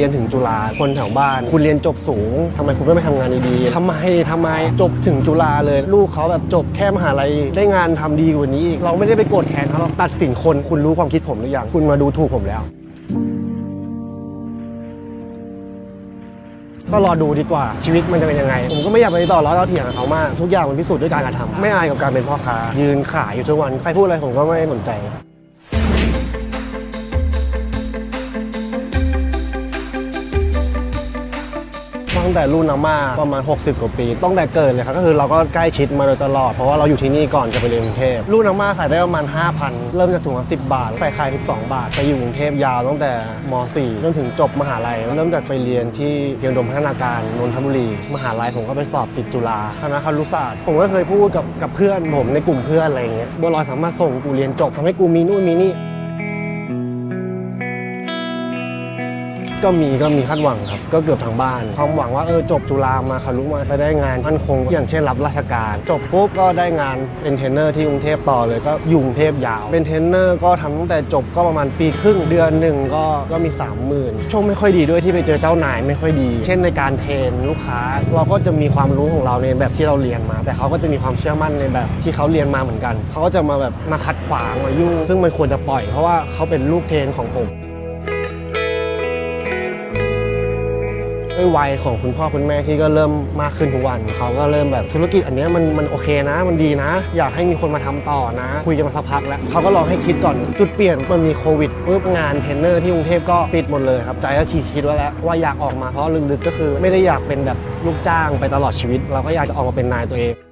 รียนถึงจุฬาคนแถวบ้าน คุณเรียนจบสูงทำไมคุณไม่ไปทำงานดีๆทำไมทำไมจบถึงจุฬาเลย ลูกเขาแบบจบแค่มหาลัยได้งานทำดีกว่านี้อีกเราไม่ได้ไปโกรธแค้นเขาเราตัดสินคนคุณรู้ความคิดผมหรือยังคุณมาดูถูกผมแล้ว ก็รอดูดีกว่าชีวิตมันจะเป็นยังไง ผมก็ไม่อยากไปต่อล้อต่อเถียงกับเขามาก ทุกอย่างมันพิสูจน์ด้วยการกระทำไม่อายกับการเป็นพ่อค้ายืนขายอยู่ทุกวันใครพูดอะไรผมก็ไม่สนใจ ตั้งแต่รุ่นอาม่าประมาณ 60 กว่าปีตั้งแต่เกิดเลยครับก็คือเราก็ใกล้ชิดมาโดยตลอด เพราะว่าเราอยู่ที่นี่ก่อนจะไปเรียนกรุงเทพรุ่นอาม่าขายได้ประมาณ 5,000 เริ่มจากถุงละ10 บาทใส่ไข่12 บาท ไปอยู่กรุงเทพยาวตั้งแต่ม .4 จนถึงจบมหาลัยเริ่มจากไปเรียนที่เตรียมอุดมพัฒนาการนนทบุรีมหาลัยผมก็ไปสอบติดจุฬาคณะครุศาสตร์ผมก็เคยพูดกับกับเพื่อนผมในกลุ่มเพื่อนอะไรอย่างเงี้ยบัวลอยสามารถส่งกูเรียนจบทำให้กูมีนู่นมีนี่ ก็มีก็มีคาดหวังครับ ก็เกือบทางบ้านความหวังว่าเออจบจุฬามาคารุมาไปได้งานมั่นคงอย่างเช่นรับราชการ จบปุ๊บก็ได้งานเป็นเทรนเนอร์ที่กรุงเทพต่อเลยก็อยู่กรุงเทพยาว เป็นเทรนเนอร์ก็ทำตั้งแต่จบก็ประมาณปีครึ่งเดือนหนึ่งก็ก็มี 30,000โชคไม่ค่อยดีด้วยที่ไปเจอเจ้านายไม่ค่อยดี เช่นในการเทรนลูกค้า เราก็จะมีความรู้ของเราในแบบที่เราเรียนมา แต่เขาก็จะมีความเชื่อมั่นในแบบที่เขาเรียนมาเหมือนกัน เขาก็จะมาแบบมาขัดขวางมายุ่งซึ่งมันควรจะปล่อยเพราะว่าเขาเป็นลูกเทรนของผม ด้วยวัยของคุณพ่อคุณแม่ที่ก็เริ่มมากขึ้นทุกวันเขาก็เริ่มแบบธุรกิจอันเนี้ยมันมันโอเคนะ มันดีนะ อยากให้มีคนมาทำต่อนะ คุยกันมาสักพักแล้วเขาก็ลองให้คิดก่อนจุดเปลี่ยนมันมีโควิดปุ๊บงานเทรนเนอร์ที่กรุงเทพก็ปิดหมดเลยครับใจก็ขีดคิดไว้แล้วว่าอยากออกมาเพราะลึกๆก็คือ ไม่ได้อยากเป็นแบบลูกจ้างไปตลอดชีวิต เราก็อยากจะออกมาเป็นนายตัวเอง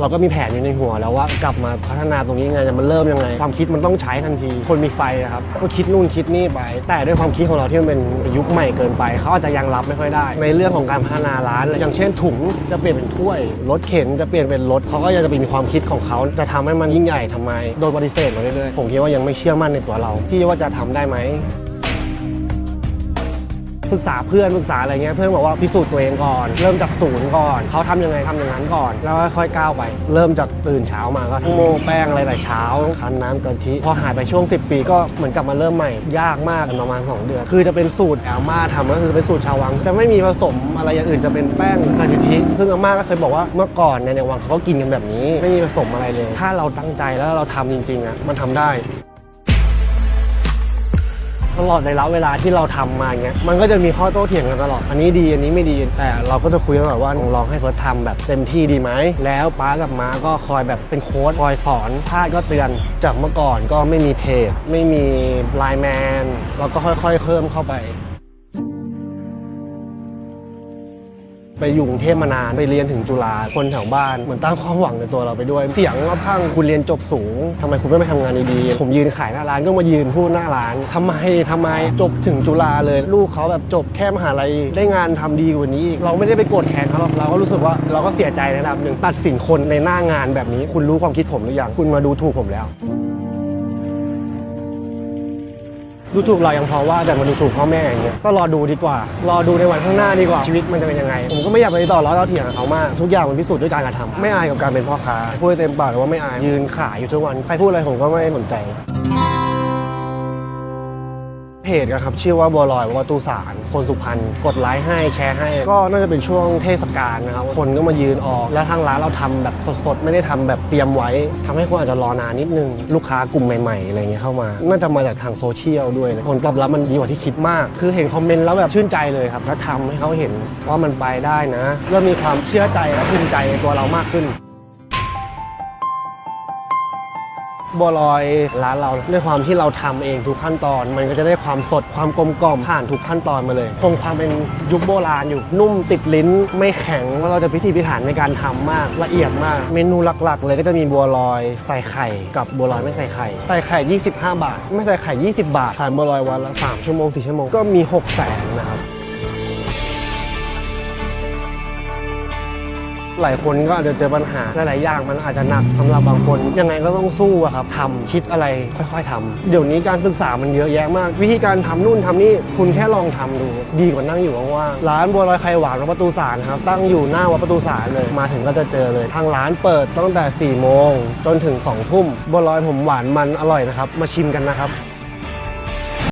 เราก็มีแผนอยู่ในหัวแล้วว่ากลับมาพัฒนาตรงนี้ยังไงจะมันเริ่มยังไง ความคิดมันต้องใช้ทันที คนมีไฟอะครับก็คิดนู่นคิดนี่ไป แต่ด้วยความคิดของเราที่มันเป็นยุคใหม่เกินไปเขาอาจจะยังรับไม่ค่อยได้ ในเรื่องของการพัฒนาร้านอย่างเช่นถุงจะเปลี่ยนเป็นถ้วยรถเข็นจะเปลี่ยนเป็นรถเขาก็ยังจะมีความคิดของเขาจะทำให้มันยิ่งใหญ่ทำไม โดนปฏิเสธมาเรื่อยๆผมคิดว่ายังไม่เชื่อมั่นในตัวเรา ที่ว่าจะทำได้ไหม ปรึกษาเพื่อนปรึกษาอะไรเงี้ยเพื่อนบอกว่าพิสูจน์ตัวเองก่อน เริ่มจากศูนย์ก่อนเขาทำยังไงทำอย่างนั้นก่อน แล้วค่อยก้าวไป เริ่มจากตื่นเช้ามาก็โม่แป้งอะไรแต่เช้าคั้นน้ำกะทิพอหายไปช่วง 10 ปีก็เหมือนกลับมาเริ่มใหม่ยากมากประมาณ 2 เดือน คือจะเป็นสูตรอาม่าทำก็คือเป็นสูตรชาววัง จะไม่มีผสมอะไรอย่างอื่นจะเป็นแป้งกะทิซึ่งอาม่าก็เคยบอกว่าเมื่อก่อนในในวังเขาก็กินกันแบบนี้ ไม่มีผสมอะไรเลย ถ้าเราตั้งใจแล้วเราทำจริงๆอะมันทำได้ ตลอดในระยะเวลาที่เราทำมามาเงี้ยมันก็จะมีข้อโต้เถียงกันตลอด อันนี้ดีอันนี้ไม่ดีแต่เราก็จะคุยกันแบบว่าลองให้เฟิร์สทำแบบเต็มที่ดีไหมแล้วป้ากับม้าก็คอยแบบเป็นโค้ดคอยสอนพลาดก็เตือนจากเมื่อก่อนก็ไม่มีเพจไม่มีไลน์แมนเราก็ค่อยๆเพิ่มเข้าไป ไปอยู่กรุงเทพมานานไปเรียนถึงจุฬาคนแถวบ้านเหมือนตั้งความหวังในตัวเราไปด้วย เสียงว่าพังคุณเรียนจบสูงทำไมคุณไม่ไปทำงานดีๆผมยืนขายหน้าร้านก็มายืนพูดหน้าร้านทำไมทำไมจบถึงจุฬาเลย ลูกเขาแบบจบแค่มหาลัยได้งานทำดีกว่านี้อีกเราไม่ได้ไปโกรธแค้นเขาหรอกเราก็รู้สึกว่าเราก็เสียใจในระดับหนึ่งตัดสินคนในหน้างานแบบนี้ คุณรู้ความคิดผมหรือยังคุณมาดูถูกผมแล้ว ดูถูกเรายังพอว่าแต่มาดูถูกพ่อแม่อย่างเงี้ยก็รอดูดีกว่า รอดูในวันข้างหน้าดีกว่าชีวิตมันจะเป็นยังไง ผมก็ไม่อยากไปต่อร้อต่าเถียงกับเขามากทุกอย่างมันพิสูจน์ด้วยการกระทำไม่อายกับการเป็นพ่อค้าพูดเต็มปากเลยว่าไม่อายยืนขายอยู่ทุกวันใครพูดอะไรผมก็ไม่สนใจ เพจนะครับชื่อว่าบัวลอยวัดตูสาร คนสุพรรณกดไลค์ให้แชร์ให้ ก็น่าจะเป็นช่วงเทศกาลนะครับคนก็มายืนออก แล้วทางร้านเราทำแบบสดๆ ไม่ได้ทำแบบเตรียมไว้ทำให้คนอาจจะรอนานนิดนึง ลูกค้ากลุ่มใหม่ๆอะไรเงี้ยเข้ามา น่าจะมาจากทางโซเชียลด้วยนะผลตอบรับมันดีกว่าที่คิดมาก คือเห็นคอมเมนต์แล้วแบบชื่นใจเลยครับแล้วทำให้เขาเห็นว่ามันไปได้นะเริ่มมีความเชื่อใจและภูมิใจในตัวเรามากขึ้น บัวลอยร้านเรา ด้วยความที่เราทำเองทุกขั้นตอน มันก็จะได้ความสดความกลมกล่อมผ่านทุกขั้นตอนมาเลย คงความเป็นยุคโบราณอยู่นุ่มติดลิ้นไม่แข็งว่าเราจะพิถีพิถันในการทำมากละเอียดมาก เมนูหลักๆ เลยก็จะมีบัวลอยใส่ไข่กับบัวลอยไม่ใส่ไข่ใส่ไข่ 25 บาท ไม่ใส่ไข่ 20 บาทขายบัวลอยวันละ 3 ชั่วโมง 4 ชั่วโมงก็มี 6 แสนนะครับ หลายคนก็อาจจะเจอปัญหาหลายๆอย่างมันอาจจะหนักสำหรับบางคน ยังไงก็ต้องสู้อะครับทำคิดอะไรค่อย ๆทำเดี๋ยวนี้การศึกษามันเยอะแยะมาก วิธีการทำนู่นทำนี่คุณแค่ลองทำดู ดีกว่านั่งอยู่ว่างๆร้านบัวลอยไข่หวานวัดประตูสารครับตั้งอยู่หน้าวัดประตูสารเลยมาถึงก็จะเจอเลยทางร้านเปิดตั้งแต่4โมงจนถึง2ทุ่มบัวลอยผมหวานมันอร่อยนะครับมาชิมกันนะครับ